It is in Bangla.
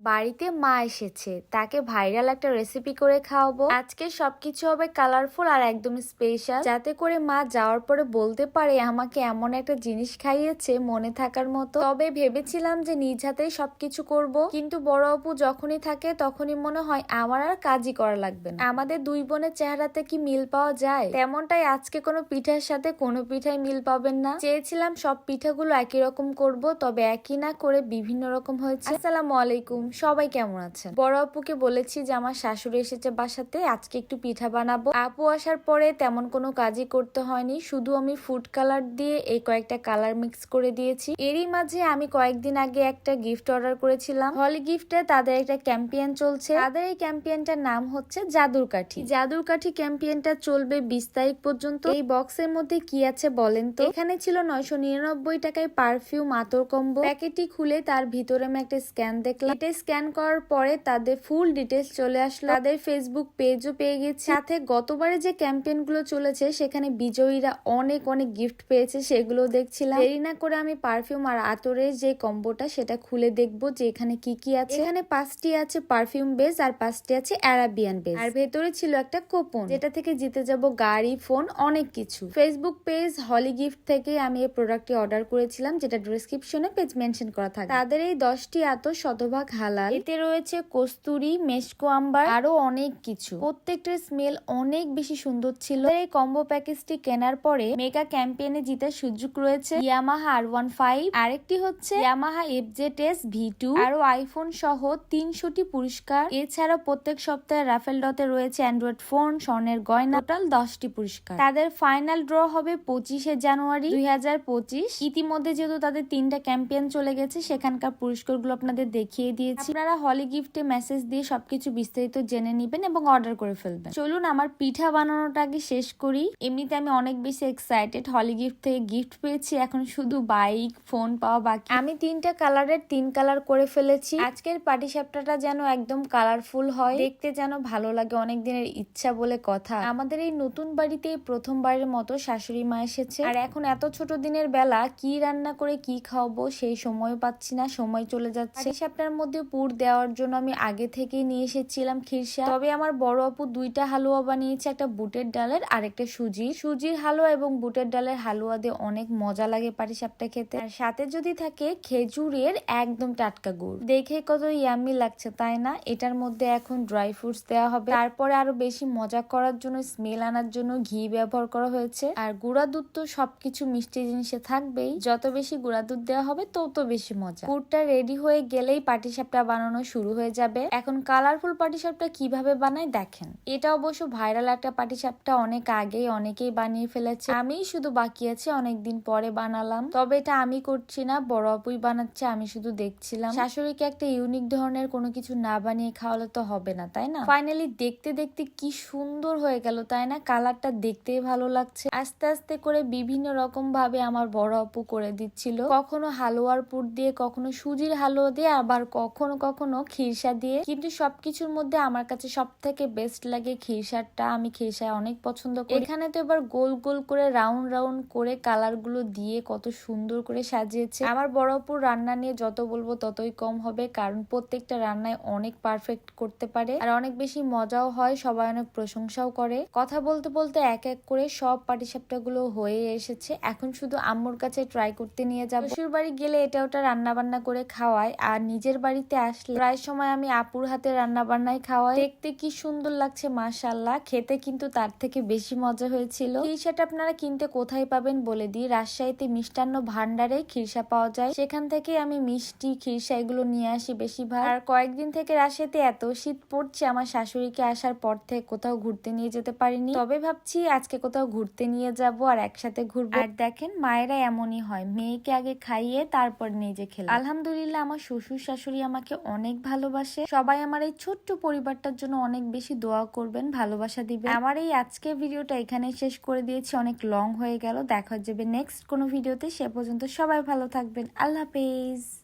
বাড়িতে মা এসেছে, তাকে ভাইরাল একটা রেসিপি করে খাওয়াবো। আজকে সবকিছু হবে কালারফুল আর একদম স্পেশাল যাতে করে মা যাওয়ার পরে বলতে পারে, আমাকে এমন একটা জিনিস খাইয়েছে মনে থাকার মতো। তবে ভেবেছিলাম যে নিজ হাতেই সবকিছু করব। কিন্তু বড় অপু যখনই থাকে, তখনই মনে হয় আমার আর কাজই করা লাগবে না। আমাদের দুই বোনের চেহারাতে কি মিল পাওয়া যায়? তেমনটাই আজকে কোনো পিঠার সাথে কোনো পিঠাই মিল পাবেন না। চেয়েছিলাম সব পিঠাগুলো একই রকম করব, তবে একই না করে বিভিন্ন রকম হয়েছে। আসসালামু আলাইকুম। সবাই কেমন আছেন? বড় আপুকে বলেছি যে, আমার শাশুড়ি এসেছে বাসাতে, আজকে একটু পিঠা বানাবো। আপু আসার পরে তেমন কোনো কাজই করতে হয়নি। শুধু আমি ফুড কালার দিয়ে এই কয়েকটা কালার মিক্স করে দিয়েছি। এরই মাঝে আমি কয়েকদিন আগে একটা গিফট অর্ডার করেছিলাম। হলি গিফটে তাদের একটা ক্যাম্পিয়ন চলছে। তাদের এই ক্যাম্পিয়নটার নাম হচ্ছে জাদুর কাঠি। জাদুর কাঠি ক্যাম্পিয়নটা চলবে বিশ তারিখ পর্যন্ত। এই বক্সের মধ্যে কি আছে বলেন তো? এখানে ছিল নয়শো নিরানব্বই টাকায় পারফিউম আতর কম্বো প্যাকেটটি খুলে তার ভিতরে আমি একটা স্ক্যান দেখলাম। এটা স্ক্যান করার পরে তাদের ফুল ডিটেলস চলে আসলো। তাদের ফেসবুক পেজও পেয়ে গেছে। সাথে গতবারে যে ক্যাম্পেইনগুলো চলেছে, সেখানে বিজয়ীরা অনেক অনেক গিফট পেয়েছে সেগুলো দেখছিলাম। দেরি না করে আমি পারফিউম আর আতরের যে কম্বোটা, সেটা খুলে দেখব যে এখানে কি কি আছে। এখানে পাঁচটি আছে পারফিউম বেস আর পাঁচটি আছে অ্যারাবিয়ান বেস। আর ভেতরে ছিল একটা কোপন, যেটা থেকে জিতে যাব গাড়ি, ফোন, অনেক কিছু। ফেসবুক পেজ হলি গিফট থেকে আমি এই প্রোডাক্টটি অর্ডার করেছিলাম, যেটা ডেসক্রিপশনে পেজ মেনশন করা থাকে। তাদের এই দশটি আতর শতভাগ হালাল। এতে রয়েছে কস্তুরি, মেশকো আম্বার আরও অনেক কিছু। প্রত্যেকটার স্মেল অনেক বেশি সুন্দর ছিল। এই কম্বো প্যাকেজটি কেনার পরে মেগা ক্যাম্পেইনে জিতার সুযোগ রয়েছে ইয়ামাহা আর ওয়ান ফাইভ আরেকটি হচ্ছে Yamaha FZ S V two আরও আইফোন সহ তিনশোটি পুরস্কার। এছাড়া প্রত্যেক সপ্তাহে রাফেল ডতে রয়েছে অ্যান্ড্রয়েড ফোন স্বর্ণের গয়না। টোটাল দশটি পুরস্কার। তাদের ফাইনাল ড্র হবে পঁচিশে জানুয়ারি দুই হাজার পঁচিশ। ইতিমধ্যে যেহেতু তাদের তিনটা ক্যাম্পেইন চলে গেছে, সেখানকার পুরস্কারগুলো আপনাদের দেখিয়ে দিয়েছি। আপনারা হলি গিফটে মেসেজ দিয়ে সবকিছু বিস্তারিত জেনে নেবেন এবং অর্ডার করে ফেলবেন। চলুন আমার পিঠা বানানোটা আগে শেষ করি। এমনিতে আমি অনেক বেশি এক্সাইটেড হলি গিফট থেকে গিফট পেয়েছি, এখন শুধু বাইক ফোন পাওয়া বাকি। আমি তিনটা কালারের তিন কালার করে ফেলেছি। আজকের পাটি সাপটাটা যেন একদম কালারফুল হয়। দেখতে যেন ভালো লাগে অনেক দিনের ইচ্ছা বলে কথা। আমাদের এই নতুন বাড়িতে প্রথমবারের মতো শাশুড়ি মা এসেছে। আর এখন এত ছোট দিনের বেলা কি রান্না করে কি খাওয়াবো সেই সময় পাচ্ছি না, সময় চলে যাচ্ছে। পাটি সাপটার মধ্যে পুর দেওয়ার জন্য আমি আগে থেকেই নিয়ে এসেছিলাম খিরসা তবে আমার বড় আপু দুইটা হালুয়া বানিয়েছে, একটা বুটের ডালের আর একটা সুজি সুজির হালুয়া এবং বুটের ডালের হালুয়া দিয়ে অনেক মজা লাগে পাটি সাপটা খেতে। আর সাথে যদি থাকে খেজুরের একদম টাটকা গুড়। দেখে কত ইয়ামি লাগছে, তাই না? এটার মধ্যে এখন ড্রাই ফ্রুটস দেওয়া হবে। তারপরে আরও বেশি মজা করার জন্য স্মেল আনার জন্য ঘি ব্যবহার করা হয়েছে। আর গুঁড়া দুধ তো সবকিছু মিষ্টি জিনিসে থাকবেই। যত বেশি গুঁড়া দুধ দেওয়া হবে, তত বেশি মজা। পুরটা রেডি হয়ে গেলেই পাটিসাপটা বানানো শুরু হয়ে যাবে। এখন কালারফুল পাটিসাপটা কীভাবে বানায় দেখেন। এটা অবশ্য ভাইরাল একটা পাটিসাপটা অনেক আগেই অনেকেই বানিয়ে ফেলেছে। আমি শুধু বাকি আছে, অনেকদিন পরে বানালাম। তবে এটা আমি করছি না, বড় আপুই বানাচ্ছে, আমি শুধু দেখছিলাম। শাশুড়িকে একটা ইউনিক ধরনের কোনো কিছু না বানিয়ে খাওয়ালে তো হবে না, তাই না? ফাইনালি দেখতে দেখতে কি সুন্দর হয়ে গেল, তাই না? কালারটা দেখতেই ভালো লাগছে। আস্তে আস্তে করে বিভিন্ন রকম ভাবে আমার বড় আপু করে দিচ্ছিল। কখনো হালুয়ার পুর দিয়ে, কখনো সুজির হালুয়া দিয়ে, আবার কখনো কখনো কখনো খিরসা দিয়ে, কিন্তু সবকিছুর মধ্যে আমার কাছে সব থেকে বেস্ট লাগে খিরসারটা আমি খিরসায় অনেক পছন্দ করি। এখানে তো এবার গোল গোল করে রাউন্ড রাউন্ড করে কালারগুলো দিয়ে কত সুন্দর করে সাজিয়েছে। আমার বড় আপুর রান্না নিয়ে যত বলব ততই কম হবে, কারণ প্রত্যেকটা রান্নায় অনেক পারফেক্ট করতে পারে। আর অনেক বেশি মজাও হয়, সবাই অনেক প্রশংসাও করে। কথা বলতে বলতে এক এক করে সব পাটিসাপটা গুলো হয়ে এসেছে। এখন শুধু আম্মুর কাছে ট্রাই করতে নিয়ে যাব। শ্বশুর বাড়ি গেলে এটা ওটা রান্না বান্না করে খাওয়ায়, আর নিজের বাড়িতে আসলে। প্রায় সময় আমি আপুর হাতে রান্না বান্নাই খাওয়াই। দেখতে কি সুন্দর লাগছে মাশাল্লাহ খেতে কিন্তু তার থেকে বেশি মজা হয়েছিল। খিরসাটা আপনারা কিনতে কোথায় পাবেন বলে দিই। রাজশাহীতে মিষ্টান্ন ভান্ডারে খিরসা পাওয়া যায়। সেখান থেকে আমি মিষ্টি, খিরসা এগুলো নিয়ে আসি বেশিরভাগ। আর কয়েকদিন থেকে রাজশাহীতে এত শীত পড়ছে, আমার শাশুড়িকে আসার পর থেকে কোথাও ঘুরতে নিয়ে যেতে পারিনি। তবে ভাবছি আজকে কোথাও ঘুরতে নিয়ে যাব আর একসাথে ঘুরবো। আর দেখেন, মায়েরা এমনই হয়। মেয়েকে আগে খাইয়ে তারপর নিজে খেলে আলহামদুলিল্লাহ, আমার শ্বশুর শাশুড়ি আমাকে অনেক ভালোবাসে। সবাই আমার এই ছোট্ট পরিবারটার জন্য অনেক বেশি দোয়া করবেন, ভালোবাসা দিবে আমার এই আজকের ভিডিওটা এখানে শেষ করে দিয়েছি, অনেক লং হয়ে গেল, দেখা যাবে নেক্সট কোনো ভিডিওতে। সে পর্যন্ত সবাই ভালো থাকবেন, আল্লাহ হাফেজ।